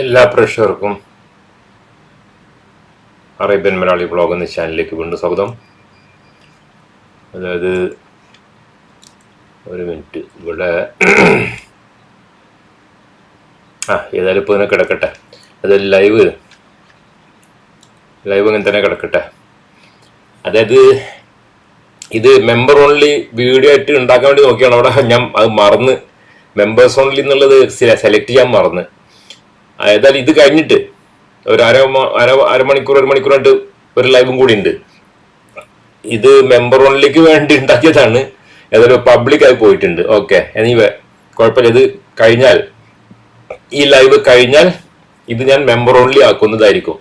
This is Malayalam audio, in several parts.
എല്ലാ പ്രേക്ഷകർക്കും അറേബ്യൻ മലയാളി ബ്ലോഗ് എന്ന ചാനലിലേക്ക് വീണ്ടും സ്വാഗതം. അതായത് ഒരു മിനിറ്റ് ഇവിടെ ആ ഏതായാലും ഇപ്പോൾ തന്നെ കിടക്കട്ടെ. അത് ലൈവ് ലൈവ് അങ്ങനെ തന്നെ കിടക്കട്ടെ. അതായത് ഇത് മെമ്പർ ഓൺലി വീഡിയോ ആയിട്ട് ഉണ്ടാക്കാൻ വേണ്ടി നോക്കിയാണ്. അവിടെ ഞാൻ അത് മറന്ന് മെമ്പേഴ്സ് ഓൺലി എന്നുള്ളത് സെലക്ട് ചെയ്യാൻ മറന്ന്. ഏതായാലും ഇത് കഴിഞ്ഞിട്ട് ഒരു അര അര അരമണിക്കൂർ ഒരു മണിക്കൂറായിട്ട് ഒരു ലൈവും കൂടി ഉണ്ട്. ഇത് മെമ്പർ ഓൺലിക്ക് വേണ്ടി ഉണ്ടാക്കിയതാണ്. ഏതായാലും പബ്ലിക് ആയി പോയിട്ടുണ്ട്. ഓക്കെ എനിവേ കുഴപ്പമില്ല. ഇത് കഴിഞ്ഞാൽ ഈ ലൈവ് കഴിഞ്ഞാൽ ഇത് ഞാൻ മെമ്പർ ഓൺലി ആക്കുന്നതായിരിക്കും.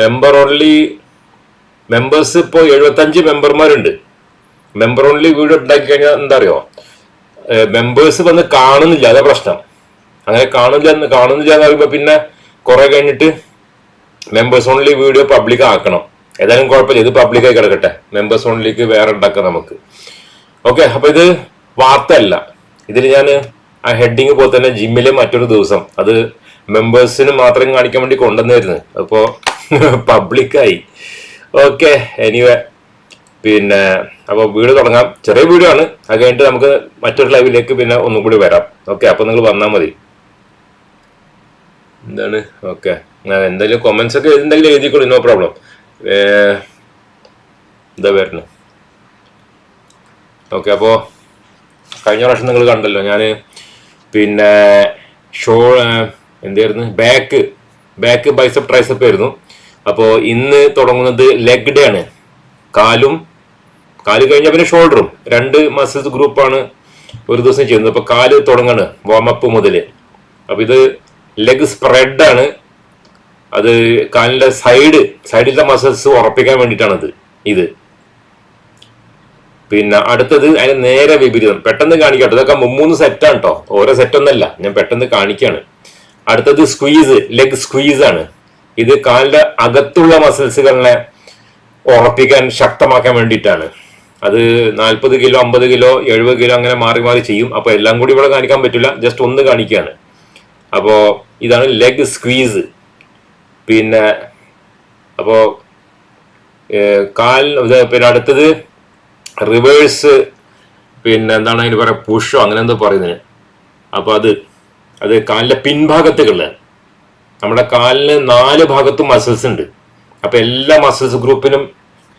മെമ്പർ ഓൺലി മെമ്പേഴ്സ് ഇപ്പോൾ എഴുപത്തഞ്ച് മെമ്പർമാരുണ്ട് മെമ്പർ ഓൺലി വീഡിയോ ഉണ്ടാക്കി കഴിഞ്ഞാൽ എന്താ അറിയോ? മെമ്പേഴ്സ് വന്ന് കാണുന്നില്ല അതാ പ്രശ്നം. അങ്ങനെ എന്ന് കാണുന്നില്ല എന്ന് പറയുമ്പോൾ പിന്നെ കുറെ കഴിഞ്ഞിട്ട് മെമ്പേഴ്സ് ഓൺലി വീഡിയോ പബ്ലിക് ആക്കണം. ഏതായാലും കുഴപ്പമില്ല ഇത് പബ്ലിക്കായി കിടക്കട്ടെ. മെമ്പേഴ്സ് ഓൺലിക്ക് വേറെ ഉണ്ടാക്കാം നമുക്ക്. ഓക്കെ അപ്പൊ ഇത് വാർത്തയല്ല. ഇതിൽ ഞാൻ ആ ഹെഡിങ് പോലെ തന്നെ ജിമ്മിലെ മറ്റൊരു ദിവസം അത് മെമ്പേഴ്സിന് മാത്രം കാണിക്കാൻ വേണ്ടി കൊണ്ടുവന്നായിരുന്നു. അപ്പോ പബ്ലിക്കായി ഓക്കെ എനിവേ പിന്നെ അപ്പോൾ വീട് തുടങ്ങാം. ചെറിയ വീഡിയോ ആണ് അത് കഴിഞ്ഞിട്ട് നമുക്ക് മറ്റൊരു ലൈവിലേക്ക് പിന്നെ ഒന്നും കൂടി വരാം. ഓക്കെ അപ്പോൾ നിങ്ങൾ വന്നാൽ മതി. എന്താണ്? ഓക്കെ എന്തെങ്കിലും കൊമൻസ് ഒക്കെ എന്തെങ്കിലും എഴുതിക്കോളൂ നോ പ്രോബ്ലം എന്താ വരുന്നു ഓക്കെ അപ്പോൾ കഴിഞ്ഞ പ്രാവശ്യം നിങ്ങൾ കണ്ടല്ലോ ഞാൻ പിന്നെ ഷോ എന്തായിരുന്നു? ബാക്ക് ബാക്ക് ബൈസപ്പ് ട്രൈസപ്പ് ആയിരുന്നു. അപ്പോൾ ഇന്ന് തുടങ്ങുന്നത് ലെഗ് ഡേ ആണ്. കാലും കാൽ കഴിഞ്ഞ പിന്നെ ഷോൾഡറും രണ്ട് മസിൽസ് ഗ്രൂപ്പാണ് ഒരു ദിവസം ചെയ്യുന്നത്. അപ്പോൾ കാൽ തുടങ്ങാണ് വാമപ്പ് മുതൽ അപ്പോൾ ഇത് ലെഗ് സ്പ്രെഡ് ആണ്. അത് കാലിന്റെ സൈഡ് സൈഡിലത്തെ മസിൽസ് ഉറപ്പിക്കാൻ വേണ്ടിയിട്ടാണ് ഇത്. പിന്നെ അടുത്തത് അതിന് നേരെ വിപരീതം. പെട്ടെന്ന് കാണിക്കട്ടെ ഇതൊക്കെ മൂന്ന് സെറ്റാണ് കേട്ടോ ഓരോ സെറ്റ് ഒന്നല്ല ഞാൻ പെട്ടെന്ന് കാണിക്കാണ്. അടുത്തത് സ്ക്വീസ് ലെഗ് സ്ക്വീസ് ആണ്. ഇത് കാലിന്റെ അകത്തുള്ള മസിൽസുകളെ ഉറപ്പിക്കാൻ ശക്തമാക്കാൻ വേണ്ടിയിട്ടാണ്. അത് നാൽപ്പത് കിലോ അമ്പത് കിലോ എഴുപത് കിലോ അങ്ങനെ മാറി മാറി ചെയ്യും. അപ്പോൾ എല്ലാം കൂടി ഇവിടെ കാണിക്കാൻ പറ്റില്ല. ജസ്റ്റ് ഒന്ന് കാണിക്കുകയാണ് അപ്പോൾ ഇതാണ് ലെഗ് സ്ക്വീസ് പിന്നെ അപ്പോൾ കാൽ പിന്നെ അടുത്തത് റിവേഴ്സ് പിന്നെ എന്താണ് അതിന് പറയുക പുഷോ അങ്ങനെ എന്തോ പറയുന്നതിന്. അപ്പോൾ അത് അത് കാലിന്റെ പിൻഭാഗത്തേക്കുള്ള നമ്മുടെ കാലിന് നാല് ഭാഗത്തും മസിൽസ് ഉണ്ട്. അപ്പോൾ എല്ലാ മസിൽസ് ഗ്രൂപ്പിനും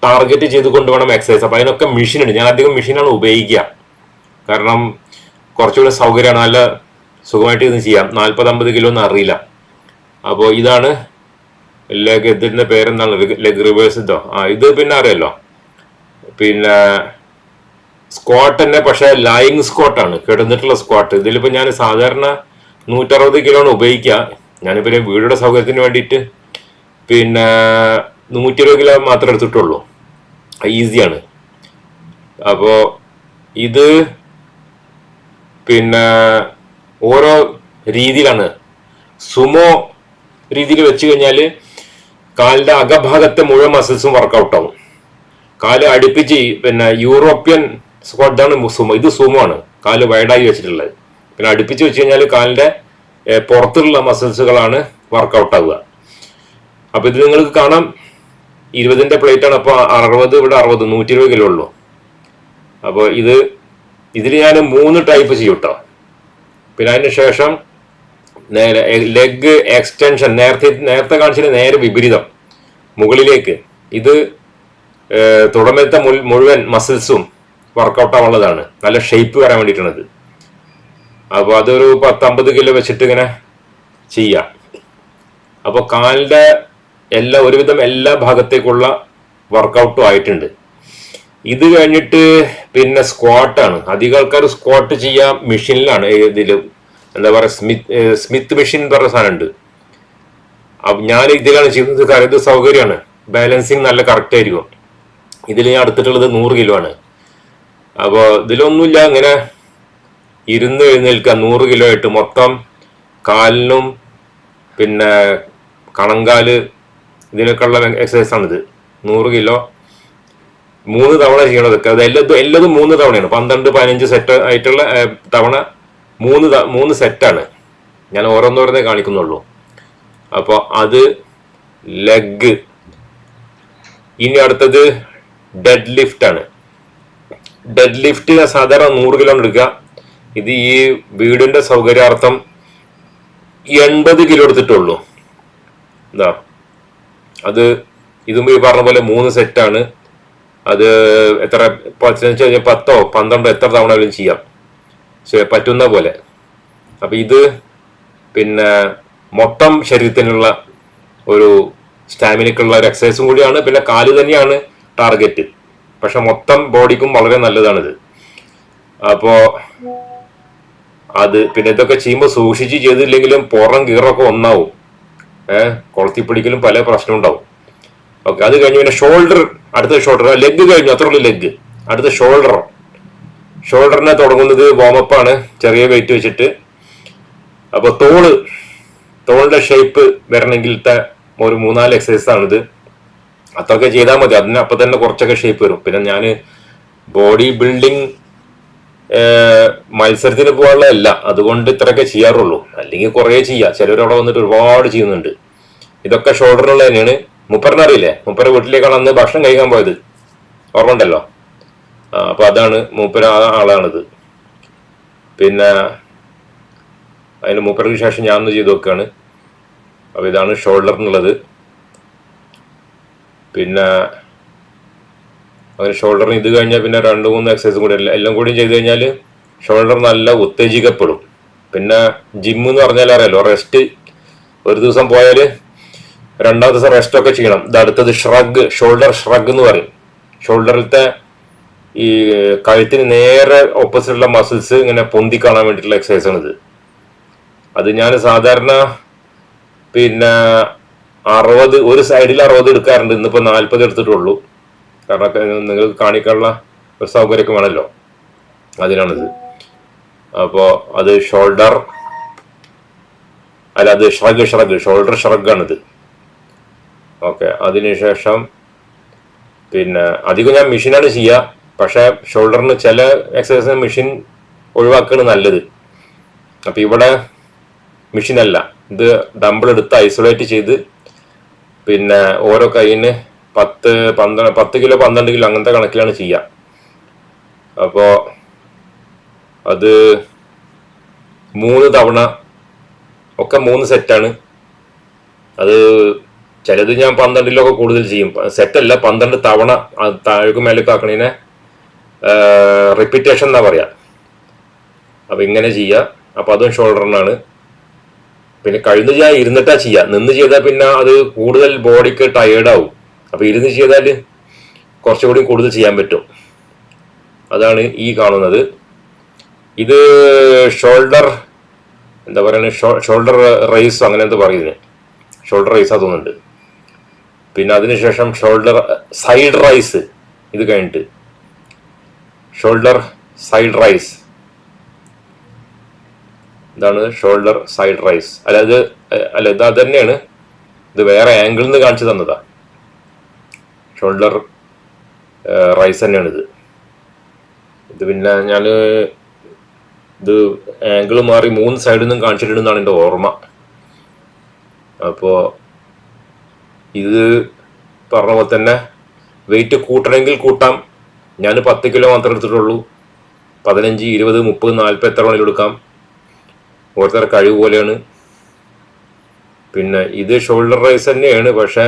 ടാർഗറ്റ് ചെയ്തുകൊണ്ട് വേണം എക്സസൈസ് അപ്പൊ അതിനൊക്കെ മെഷീൻ ഉണ്ട്. ഞാൻ അധികം മെഷീനാണ് ഉപയോഗിക്കുക. കാരണം കുറച്ചുകൂടെ സൗകര്യമാണ്. നല്ല സുഖമായിട്ട് ഇത് ചെയ്യാം. നാൽപ്പത് അമ്പത് കിലോ ഒന്നും അറിയില്ല. അപ്പോൾ ഇതാണ് ലെഗ് ഇതിന്റെ പേരെന്താണ്? ലെഗ് റിവേഴ്സ് ഇതോ? ആ ഇത് പിന്നെ അറിയാലോ. പിന്നെ സ്ക്വാട്ട് തന്നെ പക്ഷെ ലൈങ് സ്ക്വാട്ടാണ് കിടന്നിട്ടുള്ള സ്ക്വാട്ട് ഇതിലിപ്പോൾ ഞാൻ സാധാരണ നൂറ്ററുപത് കിലോ ആണ് ഉപയോഗിക്കുക. ഞാനിപ്പോൾ വീടിന്റെ സൗകര്യത്തിന് വേണ്ടിയിട്ട് പിന്നെ നൂറ്റി ഇരുപത് കിലോ മാത്രമേ എടുത്തിട്ടുള്ളൂ. ഈസിയാണ്. അപ്പോ ഇത് പിന്നെ ഓരോ രീതിയിലാണ്. സുമോ രീതിയിൽ വെച്ച് കഴിഞ്ഞാൽ കാലിന്റെ അകഭാഗത്തെ മുഴുവൻ മസിൽസും വർക്കൗട്ട് ആവും. കാൽ അടുപ്പിച്ച് പിന്നെ യൂറോപ്യൻ സ്ക്വാഡാണ് സുമോ ഇത് സുമോ ആണ്. കാൽ വൈഡായി വെച്ചിട്ടുള്ളത്. പിന്നെ അടുപ്പിച്ച് വെച്ച് കഴിഞ്ഞാൽ കാലിന്റെ പുറത്തുള്ള മസിൽസുകളാണ് വർക്കൗട്ട് ആവുക. അപ്പൊ ഇത് നിങ്ങൾക്ക് കാണാം. ഇരുപതിന്റെ പ്ലേറ്റ് ആണ്. അപ്പൊ അറുപത് ഇവിടെ അറുപത് നൂറ്റി ഇരുപത് കിലോ ഉള്ളൂ. അപ്പോൾ ഇത് ഇതിൽ ഞാൻ മൂന്ന് ടൈപ്പ് ചെയ്യും കേട്ടോ പിന്നെ അതിന് ശേഷം നേരെ ലെഗ് എക്സ്റ്റൻഷൻ നേരത്തെ നേരത്തെ കാണിച്ചതിന് നേരെ വിപരീതം. മുകളിലേക്ക്. ഇത് തുടമത്തെ മുഴുവൻ മസിൽസും വർക്കൗട്ട് ആവാനുള്ളതാണ്. നല്ല ഷേപ്പ് വരാൻ വേണ്ടിയിട്ടാണത്. അപ്പോൾ അതൊരു പത്തമ്പത് കിലോ വെച്ചിട്ട് ഇങ്ങനെ ചെയ്യാം. അപ്പോൾ കാലിന്റെ എല്ലാ ഒരുവിധം എല്ലാ ഭാഗത്തേക്കുള്ള വർക്കൗട്ടും ആയിട്ടുണ്ട്. ഇത് കഴിഞ്ഞിട്ട് പിന്നെ സ്ക്വാട്ടാണ് അധികം ആൾക്കാർ സ്ക്വാട്ട് ചെയ്യാൻ മെഷീനിലാണ് ഇതിൽ എന്താ പറയുക സ്മിത്ത് സ്മിത്ത് മെഷീൻ എന്ന് പറഞ്ഞ സാധനമുണ്ട്. അപ്പം ഞാൻ ഇതിലാണ് ചെയ്യുന്നത് കാര്യം ഇത് സൗകര്യമാണ്. ബാലൻസിങ് നല്ല കറക്റ്റ് ആയിരിക്കും. ഇതിൽ ഞാൻ എടുത്തിട്ടുള്ളത് നൂറ് കിലോ ആണ്. അപ്പോൾ ഇതിലൊന്നുമില്ല ഇങ്ങനെ ഇരുന്ന് എഴുന്നേൽക്കുക നൂറ് കിലോ ആയിട്ട് മൊത്തം കാലിനും പിന്നെ കണങ്കാൽ ഇതിനൊക്കെ ഉള്ള എക്സസൈസ് ആണിത്. നൂറ് കിലോ. മൂന്ന് തവണ ചെയ്യണതൊക്കെ അത് എല്ലാതും എല്ലാതും മൂന്ന് തവണയാണ്. പന്ത്രണ്ട് പതിനഞ്ച് സെറ്റ് ആയിട്ടുള്ള തവണ മൂന്ന് മൂന്ന് സെറ്റാണ് ഞാൻ ഓരോന്നോരോന്നേ കാണിക്കുന്നുള്ളൂ. അപ്പോൾ അത് ലെഗ് ഇനി അടുത്തത് ഡെഡ് ലിഫ്റ്റ് ആണ്. ഡെഡ് ലിഫ്റ്റ് സാധാരണ നൂറ് കിലോ എടുക്കുക. ഇത് ഈ വീടിന്റെ സൗകര്യാർത്ഥം എൺപത് കിലോ എടുത്തിട്ടുള്ളൂ. എന്താ അത് ഇതും ഈ പറഞ്ഞ പോലെ മൂന്ന് സെറ്റാണ് അത് എത്ര പതിനഞ്ച് കഴിഞ്ഞാൽ പത്തോ പന്ത്രണ്ടോ എത്ര തവണ വേണമെങ്കിലും ചെയ്യാം. പറ്റുന്ന പോലെ. അപ്പൊ ഇത് പിന്നെ മൊത്തം ശരീരത്തിനുള്ള ഒരു സ്റ്റാമിനക്കുള്ള ഒരു എക്സസൈസും കൂടിയാണ്. പിന്നെ കാൽ തന്നെയാണ് ടാർഗറ്റ് പക്ഷെ മൊത്തം ബോഡിക്കും വളരെ നല്ലതാണിത്. അപ്പോൾ അത് പിന്നെ ഇതൊക്കെ ചെയ്യുമ്പോൾ സൂക്ഷിച്ച് ചെയ്തില്ലെങ്കിലും പുറം കീറൊക്കെ ഒന്നാവും. ഏഹ് കൊളത്തി പിടിക്കലും പല പ്രശ്നം ഉണ്ടാവും. ഓക്കെ അത് കഴിഞ്ഞ് പിന്നെ ഷോൾഡർ അടുത്ത ഷോൾഡർ ലെഗ് കഴിഞ്ഞു അത്ര ഉള്ളൂ ലെഗ് അടുത്ത ഷോൾഡർ ഷോൾഡറിനെ തുടങ്ങുന്നത് വാമപ്പാണ് ചെറിയ വെയിറ്റ് വെച്ചിട്ട്. അപ്പൊ തോൾ തോളിന്റെ ഷേപ്പ് വരണമെങ്കിലത്തെ ഒരു മൂന്നാൽ ആണിത്. അത്രയൊക്കെ ചെയ്താൽ മതി. അതിന് അപ്പൊ തന്നെ കുറച്ചൊക്കെ ഷേപ്പ് വരും. പിന്നെ ഞാൻ ബോഡി ബിൽഡിംഗ് മത്സരത്തിന് പോകാനുള്ളതല്ല അതുകൊണ്ട് ഇത്രയൊക്കെ ചെയ്യാറുള്ളൂ. അല്ലെങ്കിൽ കുറേ ചെയ്യാം. ചിലർ അവിടെ വന്നിട്ട് ഒരുപാട് ചെയ്യുന്നുണ്ട്. ഇതൊക്കെ ഷോൾഡറിനുള്ള തന്നെയാണ്. മുപ്പറിനെ അറിയില്ലേ? മുപ്പര വീട്ടിലേക്കാണ് അന്ന് ഭക്ഷണം കഴിക്കാൻ പോയത്. ഓർമ്മ ഉണ്ടല്ലോ ആ, അപ്പൊ അതാണ് മൂപ്പര ആളാണിത്. പിന്നെ അതിന് മൂപ്പർക്ക് ശേഷം ഞാൻ ഒന്ന് ചെയ്ത് നോക്കുകയാണ് അപ്പൊ ഇതാണ് ഷോൾഡർ എന്നുള്ളത്. പിന്നെ അങ്ങനെ ഷോൾഡറിന് ഇത് കഴിഞ്ഞാൽ പിന്നെ രണ്ട് മൂന്ന് എക്സസൈസും കൂടി എല്ലാം കൂടി ചെയ്ത് കഴിഞ്ഞാൽ ഷോൾഡർ നല്ല ഉത്തേജിക്കപ്പെടും. പിന്നെ ജിം എന്ന് പറഞ്ഞാൽ അറിയാലോ റെസ്റ്റ് ഒരു ദിവസം പോയാൽ രണ്ടാം ദിവസം റെസ്റ്റ് ഒക്കെ ചെയ്യണം. ഇത് അടുത്തത് ഷ്രഗ് ഷോൾഡർ ഷ്രഗ് എന്ന് പറയും. ഷോൾഡറിലത്തെ ഈ കഴുത്തിന് നേരെ ഓപ്പോസിറ്റുള്ള മസിൽസ് ഇങ്ങനെ പൊന്തി കാണാൻ വേണ്ടിയിട്ടുള്ള എക്സസൈസ് ആണ് ഇത് അത് ഞാൻ സാധാരണ പിന്നെ അറുപത് ഒരു സൈഡിൽ അറുപത് എടുക്കാറുണ്ട്. ഇന്നിപ്പോ നാൽപ്പത് എടുത്തിട്ടുള്ളൂ. കാരണം നിങ്ങൾ കാണിക്കാനുള്ള ഒരു സൗകര്യമൊക്കെ വേണമല്ലോ. അതിനാണിത്. അപ്പോൾ അത് ഷോൾഡർ അല്ല അത് ഷ്രഗ് ഷ്രഗ് ഷോൾഡർ ഷ്രഗാണിത് ഓക്കെ അതിനുശേഷം പിന്നെ അധികം ഞാൻ മെഷീനാണ് ചെയ്യുക പക്ഷേ ഷോൾഡറിന് ചില എക്സസൈസിന് മെഷീൻ ഒഴിവാക്കുകയാണ് നല്ലത്. അപ്പം ഇവിടെ മെഷീനല്ല ഇത് ഡമ്പിൾ എടുത്ത് ഐസൊലേറ്റ് ചെയ്ത് പിന്നെ ഓരോ കൈയിന് പത്ത് പന്ത്രണ്ട് പത്ത് കിലോ പന്ത്രണ്ട് കിലോ അങ്ങനത്തെ കണക്കിലാണ് ചെയ്യുക അപ്പോൾ അത് മൂന്ന് തവണ ഒക്കെ മൂന്ന് സെറ്റാണ്. അത് ചിലത് ഞാൻ പന്ത്രണ്ടിലൊക്കെ കൂടുതൽ ചെയ്യും. സെറ്റല്ല പന്ത്രണ്ട് തവണ താഴേക്ക് മേലേക്ക് ആക്കണതിനെ റിപ്പീറ്റേഷൻ എന്നാ പറയാ. അപ്പൊ ഇങ്ങനെ ചെയ്യുക അപ്പൊ അതും ഷോൾഡറിനാണ് പിന്നെ കഴിഞ്ഞ് ഞാൻ ഇരുന്നിട്ടാ ചെയ്യുക നിന്ന് ചെയ്താൽ പിന്നെ അത് കൂടുതൽ ബോഡിക്ക് ടയേർഡ് ആവും അപ്പൊ ഇരുന്ന് ചെയ്താൽ കുറച്ചുകൂടി കൂടുതൽ ചെയ്യാൻ പറ്റും. അതാണ് ഈ കാണുന്നത്. ഇത് ഷോൾഡർ എന്താ പറയുക ഷോൾഡർ റൈസ് അങ്ങനെ എന്താ പറയുന്നത് ഷോൾഡർ റൈസാ തോന്നുന്നുണ്ട്. പിന്നെ അതിനുശേഷം ഷോൾഡർ സൈഡ് റൈസ് ഇത് കഴിഞ്ഞിട്ട്. ഷോൾഡർ സൈഡ് റൈസ് ഇതാണ് ഷോൾഡർ സൈഡ് റൈസ് അല്ല ഇത് അല്ല ഇത് അത് തന്നെയാണ്. ഇത് വേറെ ആംഗിളിൽ നിന്ന് കാണിച്ചു തന്നതാ. ഷോൾഡർ റൈസ് തന്നെയാണ് ഇത് ഇത് പിന്നെ ഞാൻ ഇത് ആംഗിൾ മാറി മൂന്ന് സൈഡിൽ നിന്നും കാണിച്ചിട്ടുണ്ടെന്നാണ് എന്റെ ഓർമ്മ. അപ്പോൾ ഇത് പറഞ്ഞ പോലെ തന്നെ വെയിറ്റ് കൂട്ടണമെങ്കിൽ കൂട്ടാം. ഞാൻ പത്ത് കിലോ മാത്രമേ എടുത്തിട്ടുള്ളൂ. പതിനഞ്ച് ഇരുപത് മുപ്പത് നാൽപ്പത് എത്ര വേണമെങ്കിലും എടുക്കാം. ഓരോരുത്തരുടെ കഴിവ് പോലെയാണ്. പിന്നെ ഇത് ഷോൾഡർ റൈസ് തന്നെയാണ്. പക്ഷേ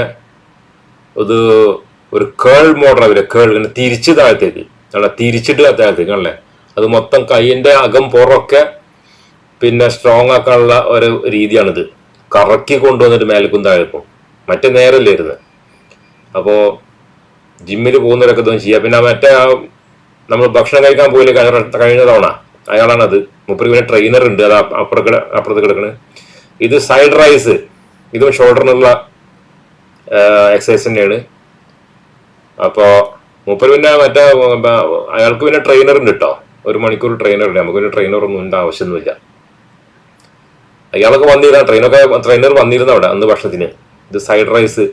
ഇത് ഒരു കേൾ മോഡൽ അവർ കേൾ ഇങ്ങനെ തിരിച്ച് താഴത്തേക്ക്. അല്ല തിരിച്ചിട്ട് താഴത്തേക്ക് അല്ലേ അത് മൊത്തം കൈയിന്റെ അകം പുറമൊക്കെ പിന്നെ സ്ട്രോങ് ആക്കാനുള്ള ഒരു രീതിയാണിത്. കറക്കി കൊണ്ടുവന്നിട്ട് മേലക്കും താഴേക്കും. മറ്റേ നേരല്ലേ ഇരുന്ന്. അപ്പോ ജിമ്മിൽ പോകുന്നവരൊക്കെ ഇതൊന്നും ചെയ്യുക പിന്നെ മറ്റേ നമ്മൾ ഭക്ഷണം കഴിക്കാൻ പോയില്ല കഴിഞ്ഞ തവണ? അയാളാണത്. മുപ്പത് പിന്നെ ട്രെയിനർ ഉണ്ട്. അത് അപ്പ- അപ്പുറത്ത് അപ്പുറത്ത് കിടക്കണ്. ഇത് സൈഡ് റൈസ് ഇതും ഷോൾഡറിനുള്ള എക്സസൈസ് തന്നെയാണ്. അപ്പോൾ മൂപ്പർ പിന്നെ മറ്റേ അയാൾക്ക് പിന്നെ ട്രെയിനർ ഉണ്ട് കേട്ടോ ഒരു മണിക്കൂർ ട്രെയിനർ ഉണ്ട്. നമുക്ക് പിന്നെ ട്രെയിനർ ഒന്നും ഉണ്ട് ആവശ്യമൊന്നുമില്ല. അയാളൊക്കെ വന്നിരുന്ന ട്രെയിനൊക്കെ ട്രെയിനർ വന്നിരുന്ന അവിടെ അന്ന് ഭക്ഷണത്തിന്. ഇത് സൈഡ് റൈസ്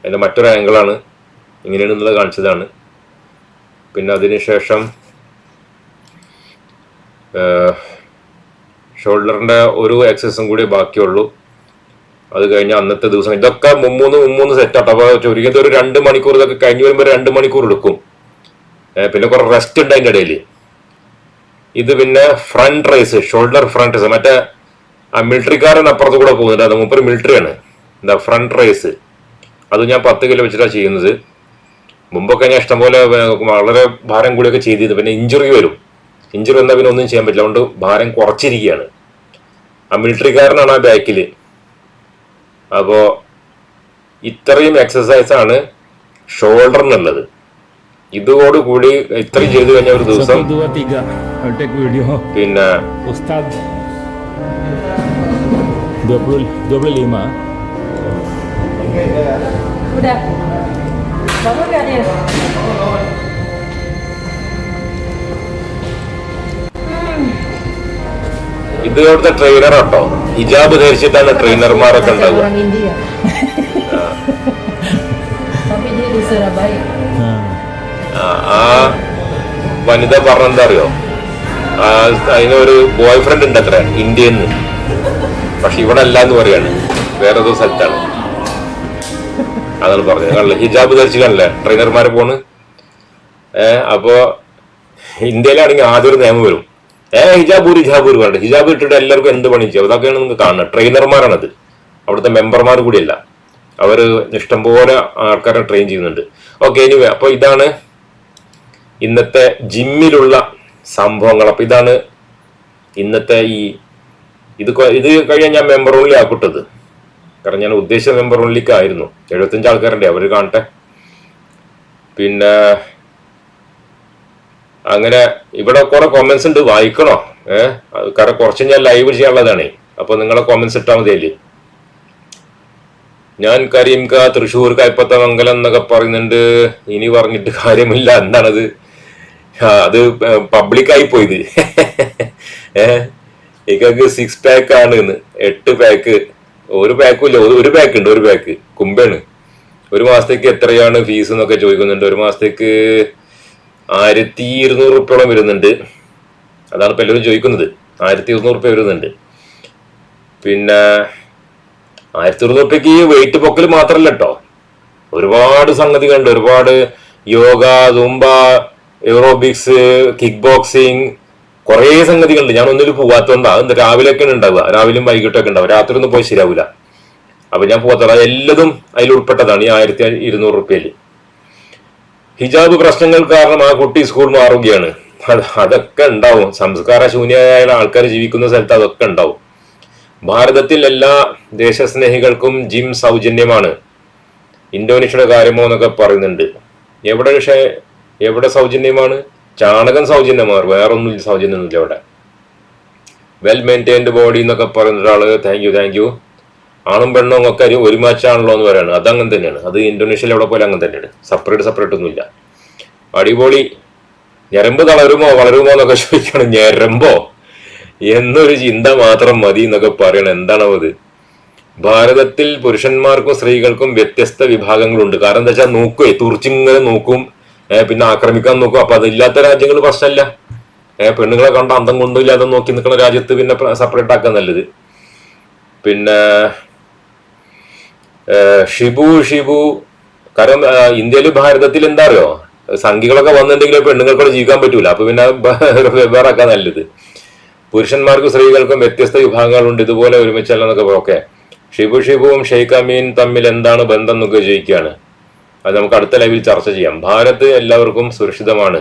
അതിന്റെ മറ്റൊരു ആംഗിളാണ് ഇങ്ങനെയാണ് ഇന്നുള്ളത് കാണിച്ചതാണ്. പിന്നെ അതിനുശേഷം ഷോൾഡറിന്റെ ഒരു എക്സസൈസും കൂടി ബാക്കിയുള്ളൂ. അത് കഴിഞ്ഞ് അന്നത്തെ ദിവസം ഇതൊക്കെ മുമ്മൂന്ന് മുമ്മൂന്ന് സെറ്റാട്ടോ അപ്പൊ ചുരുങ്ങിയത് ഒരു രണ്ട് മണിക്കൂർ ഇതൊക്കെ കഴിഞ്ഞ് വരുമ്പോൾ രണ്ട് മണിക്കൂർ എടുക്കും. പിന്നെ കുറെ റെസ്റ്റ് ഉണ്ട് അതിന്റെ ഇടയിൽ ഇത് പിന്നെ front raise shoulder front raise മറ്റേ ആ മിലിറ്ററിക്കാരൻ അപ്പുറത്ത് കൂടെ പോകുന്നുണ്ട് അത് മുപ്പര് മിലിറ്ററിയാണ് എന്താ ഫ്രണ്ട് റേസ് അത് ഞാൻ പത്ത് കിലോ വെച്ചിട്ടാണ് ചെയ്യുന്നത്. മുമ്പൊക്കെ ഞാൻ ഇഷ്ടംപോലെ വളരെ ഭാരം കൂടിയൊക്കെ ചെയ്തിരുന്നു. പിന്നെ ഇഞ്ചുറി വരും. ഇഞ്ചുറി വന്നാൽ പിന്നെ ഒന്നും ചെയ്യാൻ പറ്റില്ല. അതുകൊണ്ട് ഭാരം കുറച്ചിരിക്കുകയാണ്. ആ മിലിറ്ററിക്കാരനാണ് ആ ബാക്കിൽ അപ്പോൾ ഇത്രയും എക്സസൈസ് ആണ് ഷോൾഡറിനുള്ളത് ഇതോടുകൂടി ഇത്രയും ചെയ്തു കഴിഞ്ഞ ഒരു ദിവസം. പിന്നെ Ustad. ഇത് ഇവിടുത്തെ ട്രെയിനർ കേട്ടോ ഹിജാബ് ധരിച്ചിട്ടാണ് ട്രെയിനർമാരൊക്കെ ഉണ്ടാവുക. Orang India. Tapi dia di Surabaya. Nah. ആ, ആ വനിത പറഞ്ഞെന്താ അറിയോ അതിനൊരു ബോയ് ഫ്രണ്ട് ഉണ്ട് അത്ര ഇന്ത്യയിൽ നിന്ന് പക്ഷെ ഇവിടെ അല്ല എന്ന് പറയാണ് വേറെ ഏതോ സ്ഥലത്താണ്. അതാണ് പറഞ്ഞത്. കണ്ടില്ലേ? ഹിജാബ് ധരിച്ച് കണ്ടില്ലേ? ട്രെയിനർമാരെ പോണ്. ഏഹ് അപ്പോ ഇന്ത്യയിലാണെങ്കിൽ ആദ്യം ഒരു നിയമം വരും. ഏ ഹിജാബൂർ ഹിജാബൂർ പറഞ്ഞിട്ട് ഹിജാബ് ഇട്ടിട്ട് എല്ലാവർക്കും എന്ത് പണി ചെയ്യും? അതൊക്കെയാണ് നിങ്ങൾക്ക് കാണുന്നത്. ട്രെയിനർമാരാണത്. അവിടുത്തെ മെമ്പർമാർ കൂടിയല്ല. അവർ ഇഷ്ടംപോലെ ആൾക്കാരെ ട്രെയിൻ ചെയ്യുന്നുണ്ട്. ഓക്കെ എനിവേ അപ്പോൾ ഇതാണ് ഇന്നത്തെ ജിമ്മിലുള്ള സംഭവങ്ങൾ. അപ്പോൾ ഇതാണ് ഇന്നത്തെ ഈ ഇത് ഇത് കഴിയാൻ ഞാൻ മെമ്പർ ഓൺലി ആക്കിട്ടത് കാരണം ഞാൻ ഉദ്ദേശിച്ച മെമ്പർ ഓൺലിക്ക് ആയിരുന്നു എഴുപത്തഞ്ച് ആൾക്കാരുണ്ട്. അവർ കാണട്ടെ. പിന്നെ അങ്ങനെ ഇവിടെ കുറെ കോമെന്റ്സ് ഉണ്ട് വായിക്കണോ? ഏഹ് കാരണം കുറച്ച് ഞാൻ ലൈവ് ചെയ്യാനുള്ളതാണേ. അപ്പൊ നിങ്ങളെ കോമെന്റ്സ് ഇട്ടാൽ മതി അല്ലേ ഞാൻ കരീംക തൃശ്ശൂർ കൈപ്പത്തമംഗലം എന്നൊക്കെ പറയുന്നുണ്ട്. ഇനി പറഞ്ഞിട്ട് കാര്യമില്ല. എന്താണത്? അത് പബ്ലിക്കായി പോയത് ഏഹ് ഇക്കക്ക് സിക്സ് പാക്ക് ആണ് ഇന്ന്. എട്ട് പാക്ക് ഒരു പാക്കും ഇല്ല. ഒരു പാക്ക് ഉണ്ട് ഒരു പാക്ക് കുമ്പാണ് ഒരു മാസത്തേക്ക് എത്രയാണ് ഫീസ് എന്നൊക്കെ ചോദിക്കുന്നുണ്ട്. ഒരു മാസത്തേക്ക് ആയിരത്തി ഇരുന്നൂറ് റുപ്യോളം വരുന്നുണ്ട്. അതാണ് ഇപ്പൊ എല്ലാവരും ചോദിക്കുന്നത്. ആയിരത്തി ഇരുന്നൂറ് റുപ്യ വരുന്നുണ്ട്. പിന്നെ ആയിരത്തി ഇരുന്നൂറ് റുപ്യക്ക് ഈ വെയിറ്റ് പൊക്കൽ മാത്രമല്ല കേട്ടോ ഒരുപാട് സംഗതികളുണ്ട്. ഒരുപാട് യോഗ തുമ്പ എറോബിക്സ് കിക്ക് ബോക്സിങ് കുറേ സംഗതികളുണ്ട്. ഞാൻ ഒന്നിലും പോവാത്തോണ്ടാ. എന്താ രാവിലെയൊക്കെയാണ് ഉണ്ടാവുക. രാവിലെയും വൈകിട്ടൊക്കെ ഉണ്ടാവുക. രാത്രി ഒന്നും പോയി ശരിയാവില്ല അപ്പൊ ഞാൻ പോകാത്ത എല്ലതും അതിൽ ഉൾപ്പെട്ടതാണ് ഈ ആയിരത്തി ഇരുന്നൂറ് റുപ്യയിൽ ഹിജാബ് പ്രശ്നങ്ങൾ കാരണം ആ കുട്ടി സ്കൂൾ മാറുകയാണ്. അത് അതൊക്കെ ഉണ്ടാവും. സംസ്കാര ശൂന്യമായ ആൾക്കാർ ജീവിക്കുന്ന സ്ഥലത്ത് അതൊക്കെ ഉണ്ടാവും. ഭാരതത്തിൽ എല്ലാ ദേശസ്നേഹികൾക്കും ജിം സൗജന്യമാണ്. ഇന്തോനേഷ്യയുടെ കാര്യമോ എന്നൊക്കെ പറയുന്നുണ്ട്. എവിടെ പക്ഷേ എവിടെ സൗജന്യമാണ്? ചാണകം സൗജന്യമാണ്. വേറൊന്നും സൗജന്യമൊന്നുമില്ല അവിടെ. വെൽ മെയിന്റൈൻഡ് ബോഡി എന്നൊക്കെ പറയുന്ന ഒരാൾ താങ്ക് യു താങ്ക് യു ആണും പെണ്ണും ഒക്കെ ഒരു- ഒരുമാച്ചാണല്ലോ എന്ന് പറയുന്നത് അത് അങ്ങനെ തന്നെയാണ്. അത് ഇന്തോനേഷ്യയിൽ എവിടെ പോലും അങ്ങനെ തന്നെയാണ്. സെപ്പറേറ്റ് സെപ്പറേറ്റ് ഒന്നുമില്ല. അടിപൊളി ഞരമ്പ് തളരുമോ വളരുമോ എന്നൊക്കെ ചോദിക്കണം. ഞരമ്പോ? എന്നൊരു ചിന്ത മാത്രം മതി എന്നൊക്കെ പറയണം. എന്താണോ അത് ഭാരതത്തിൽ പുരുഷന്മാർക്കും സ്ത്രീകൾക്കും വ്യത്യസ്ത വിഭാഗങ്ങളുണ്ട്. കാരണം എന്താ വെച്ചാൽ നോക്കുവേ തുറച്ചിങ്ങനെ നോക്കും. പിന്നെ ആക്രമിക്കാൻ നോക്കും. അപ്പൊ അതില്ലാത്ത രാജ്യങ്ങൾ പ്രശ്നമല്ല പെണ്ണുങ്ങളെ കണ്ട അന്തം കൊണ്ടില്ലാതെ നോക്കി നിൽക്കുന്ന രാജ്യത്ത് പിന്നെ സെപ്പറേറ്റ് ആക്കാൻ നല്ലത്. പിന്നെ ഷിബു ഷിബു. കാരണം ഇന്ത്യയിൽ ഭാരതത്തിൽ എന്താ അറിയോ? സംഖ്യകളൊക്കെ വന്നിട്ടുണ്ടെങ്കിൽ പെണ്ണുങ്ങൾക്കൂടെ ജീവിക്കാൻ പറ്റൂല. അപ്പൊ പിന്നെ വെവ്വേറാക്കാൻ നല്ലത്. പുരുഷന്മാർക്കും സ്ത്രീകൾക്കും വ്യത്യസ്ത വിഭാഗങ്ങളുണ്ട്. ഇതുപോലെ ഒരുമിച്ചല്ല എന്നൊക്കെ ഓക്കെ. ഷിബു ഷിബുവും ഷെയ്ഖ് അമീൻ തമ്മിൽ എന്താണ് ബന്ധം എന്നൊക്കെ ചോദിക്കുകയാണ്. അത് നമുക്ക് അടുത്ത ലൈവിൽ ചർച്ച ചെയ്യാം. ഭാരത് എല്ലാവർക്കും സുരക്ഷിതമാണ്.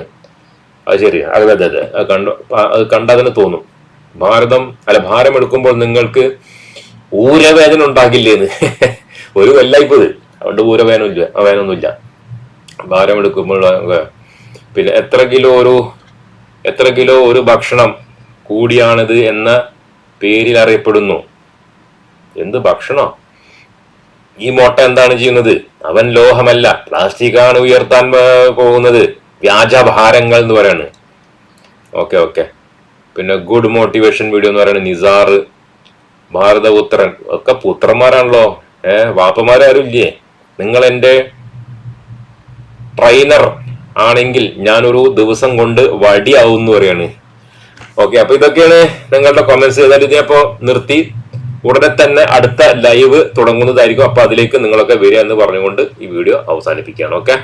അത് ശരി. അതെ അതെ അതെ. അത് കണ്ടു? അത് കണ്ടതിന് തോന്നും ഭാരതം അല്ല ഭാരം എടുക്കുമ്പോൾ നിങ്ങൾക്ക് ഊരവേദന ഉണ്ടാകില്ലേന്ന്. ഒരു കൊല്ലായിപ്പോത് അതുകൊണ്ട് ഊരവേദന ഇല്ല വേനൊന്നുമില്ല. ഭാരം എടുക്കുമ്പോൾ പിന്നെ എത്ര കിലോ ഒരു എത്ര കിലോ ഒരു ഭക്ഷണം കൂടിയാണിത് എന്ന പേരിൽ അറിയപ്പെടുന്നു. എന്ത് ഭക്ഷണം? ഈ മോട്ട എന്താണ് ചെയ്യുന്നത്? അവൻ ലോഹമല്ല പ്ലാസ്റ്റിക് ആണ് ഉയർത്താൻ പോകുന്നത്. വ്യാജഭാരങ്ങൾ എന്ന് പറയാണ്. Okay okay. പിന്നെ ഗുഡ് മോട്ടിവേഷൻ വീഡിയോ എന്ന് പറയുന്നത് നിസാർ ഭാരതപുത്രൻ. ഒക്കെ പുത്രന്മാരാണല്ലോ. ഏ വാപ്പമാരാരും നിങ്ങൾ എന്റെ ട്രെയിനർ ആണെങ്കിൽ ഞാനൊരു ദിവസം കൊണ്ട് വടിയാവും എന്ന് പറയാണ്. ഓക്കെ അപ്പൊ ഇതൊക്കെയാണ് നിങ്ങളുടെ കമന്റ്സ് ചെയ്താൽ ഇതിനപ്പോ നിർത്തി. ഉടനെ തന്നെ അടുത്ത ലൈവ് തുടങ്ങുന്നതായിരിക്കും. അപ്പൊ അതിലേക്ക് നിങ്ങളൊക്കെ വരിക എന്ന് പറഞ്ഞുകൊണ്ട് ഈ വീഡിയോ അവസാനിപ്പിക്കുകയാണ്. ഓക്കെ